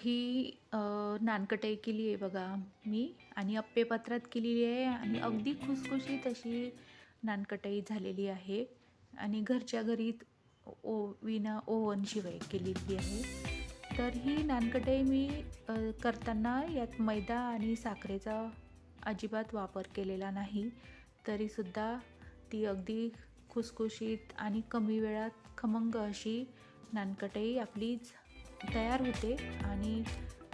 ही नानकटई केली आहे बघा मी आणि अप्पेपत्रात केलेली आहे आणि अगदी खुसखुशीत अशी नानकटाई झालेली आहे आणि घरच्या घरी ओ विना ओव्हनशिवाय केलेली आहे. तर ही नानकटाई मी करताना यात मैदा आणि साखरेचा अजिबात वापर केलेला नाही. तरीसुद्धा ती अगदी खुसखुशीत आणि कमी वेळात खमंग अशी नानकटाई आपलीच तयार होते आणि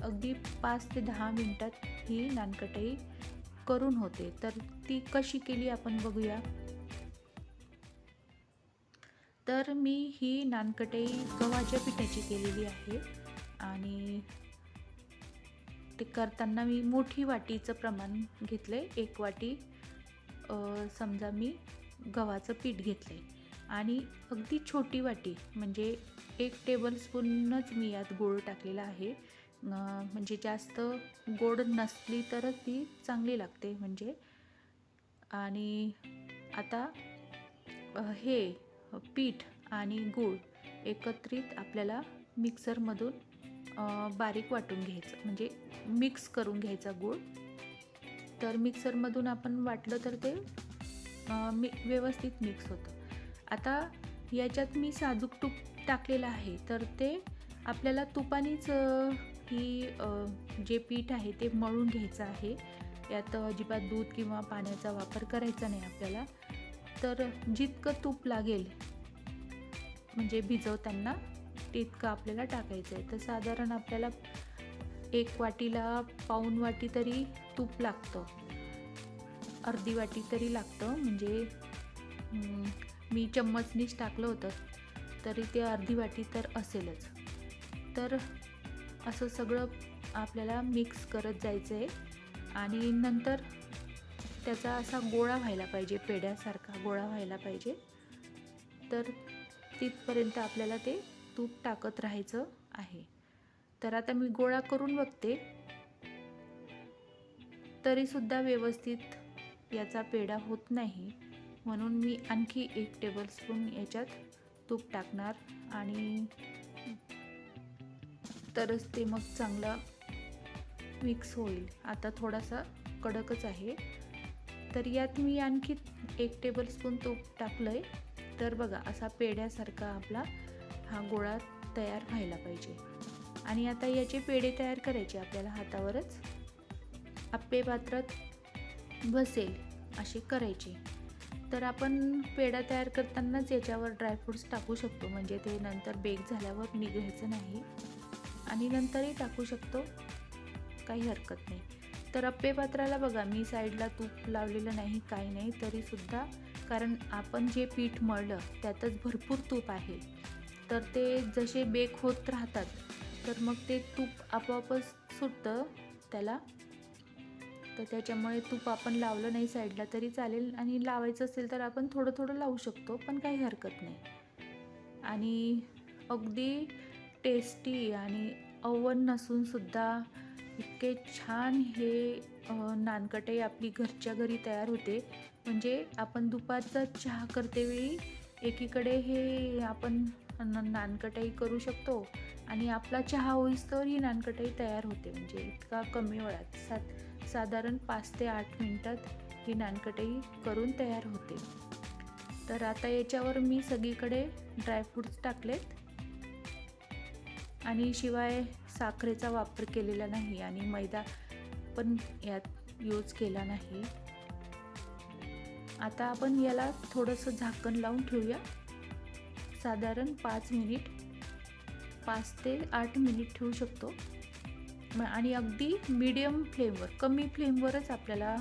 अगदी पाच ते दहा मिनटात ही नानकटाई करून होते. तर ती कशी केली आपण बघूया. तर मी ही नानकटाई गव्हाच्या पिठाची केलेली आहे आणि ते करताना मी मोठी वाटीचं प्रमाण घेतलं आहे एक वाटी समजा मी गव्हाचं पीठ घेतलं आहे आणि अगदी छोटी वाटी म्हणजे एक टेबलस्पूनच मी यात गूळ टाकलेला आहे. म्हणजे जास्त गोड नसली तरच ती चांगली लागते म्हणजे. आणि आता हे पीठ आणि गूळ एकत्रित आपल्याला मिक्सरमधून बारीक वाटून घ्यायचं म्हणजे मिक्स करून घ्यायचा गूळ. तर मिक्सरमधून आपण वाटलं तर ते मी व्यवस्थित मिक्स होतं. आता याच्यात मी साजूक तूप टाकलेलं आहे. तर ते आपल्याला तुपानेच ही जे पीठ आहे ते मळून घ्यायचं आहे. यात अजिबात दूध किंवा पाण्याचा वापर करायचा नाही आपल्याला. तर जितकं तूप लागेल म्हणजे भिजवताना तितकं आपल्याला टाकायचं आहे. तर साधारण आपल्याला एक वाटीला पाऊन वाटी तरी तूप लागतं. अर्धी वाटी तरी लागतं. म्हणजे मी चम्मचनीच टाकलं होतं तरी ते अर्धी वाटी तर असेलच. तर असं सगळं आपल्याला मिक्स करत जायचं आहे आणि नंतर त्याचा असा गोळा व्हायला पाहिजे पेड्यासारखा गोळा व्हायला पाहिजे. तर तिथपर्यंत आपल्याला ते तूप टाकत राहायचं आहे. तर आता मी गोळा करून बघते. तरीसुद्धा व्यवस्थित याचा पेढा होत नाही. म्हणून मी आणखी एक टेबलस्पून याच्यात तूप टाकणार आणि तरच ते मग चांगलं मिक्स होईल. आता थोडासा कडकच आहे. तर यात मी आणखी एक टेबलस्पून तूप टाकलं आहे तर बघा असा पेढ्यासारखा आपला हा गोळा तयार व्हायला पाहिजे. आणि आता याचे पेढे तयार करायचे आपल्याला हातावरच. आप्पे पात्रात बसेल असे करायचे. तर आपण पेढा तयार करतानाच याच्यावर ड्रायफ्रूट्स टाकू शकतो. म्हणजे ते नंतर बेक झाल्यावर निघायचं नाही. आणि नंतरही टाकू शकतो. काही हरकत नाही. तर अप्पे पात्राला बघा मी साईडला तूप लावलेलं नाही काही नाही तरीसुद्धा. कारण आपण जे पीठ मळलं त्यातच भरपूर तूप आहे. तर ते जसे बेक होत राहतात तर मग ते तूप आपोआपच सुटतं त्याला. तर त्याच्यामुळे तूप आपण लावलं नाही साईडला तरी चालेल. आणि लावायचं असेल तर आपण थोडं थोडं लावू शकतो पण काही हरकत नाही. आणि अगदी टेस्टी आणि अवन नसूनसुद्धा इतके छान हे नानकटे आपली घरच्या घरी तयार होते. म्हणजे आपण दुपारचा चहा करतेवेळी एकीकडे हे आपण नानकटाई करू शकतो. आणि आपला चहा होईस तर ही नानकटाई तयार होते. म्हणजे इतका कमी वेळात सात साधारण पाच ते आठ मिनटात ही नानकटाई करून तयार होते. तर आता याच्यावर मी सगळीकडे ड्रायफ्रूट्स टाकलेत. आणि शिवाय साखरेचा वापर केलेला नाही आणि मैदा पण यात यूज केला नाही. आता आपण याला थोडंसं झाकण लावून ठेवूया. साधारण पाच मिनिट पाच ते आठ मिनिट ठेवू शकतो. आणि अगदी मीडियम फ्लेमवर कमी फ्लेमवरच आपल्याला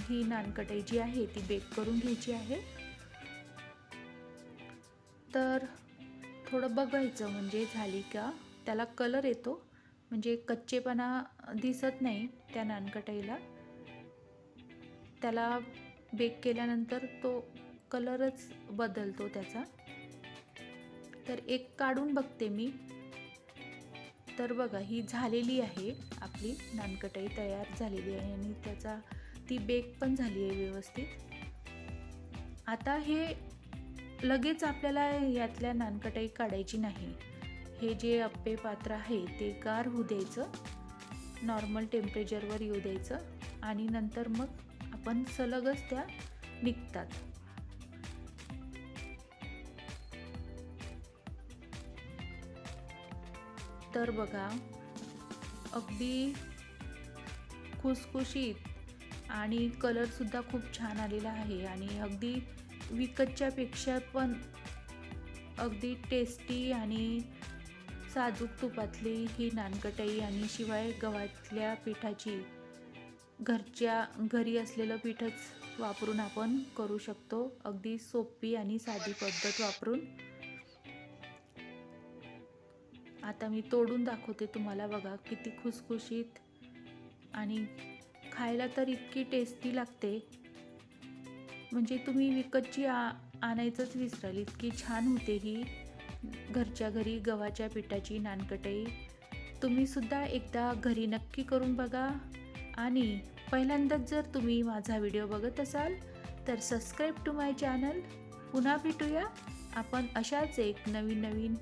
ही नानकटाई जी आहे ती बेक करून घ्यायची आहे. तर थोडं बघायचं म्हणजे झाली का त्याला कलर येतो. म्हणजे कच्चेपणा दिसत नाही त्या नानकटाईला. त्याला बेक केल्यानंतर तो कलरच बदलतो त्याचा. तर एक काढून बघते मी. तर बघा ही झालेली आहे. आपली नानकटाई तयार झालेली आहे आणि त्याचा ती बेक पण झाली आहे व्यवस्थित. आता हे लगेच आपल्याला यातल्या नानकटाई काढायची नाही. हे जे अप्पे पात्र आहे ते गार होऊ द्यायचं. नॉर्मल टेम्परेचरवर येऊ द्यायचं. आणि नंतर मग आपण सलगच त्या निघतात. तर बघा अगदी खुसखुशीत आणि कलरसुद्धा खूप छान आलेला आहे आणि अगदी विकतच्यापेक्षा पण अगदी टेस्टी आणि साजूक तुपातली ही नानकटाई आणि शिवाय गव्हातल्या पिठाची घरच्या घरी असलेलं पीठच वापरून आपण करू शकतो. अगदी सोपी आणि साधी पद्धत वापरून आता मी तोडून दाखवते तुम्हाला बघा किती खुसखुशीत. आणि खायला तर इतकी टेस्टी लागते. म्हणजे तुम्ही विकतची आ आणायचंच विसराल इतकी छान होते ही. घरच्या घरी गव्हाच्या पिठाची नानकटई. तुम्हीसुद्धा एकदा घरी नक्की करून बघा. आणि पहिल्यांदाच जर तुम्ही माझा व्हिडिओ बघत असाल तर सबस्क्राईब टू माय चॅनल पुन्हा भेटूया. आपण अशाच एक नवीन नवीन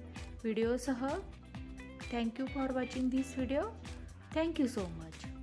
व्हिडिओसह. Thank you for watching this video. Thank you so much.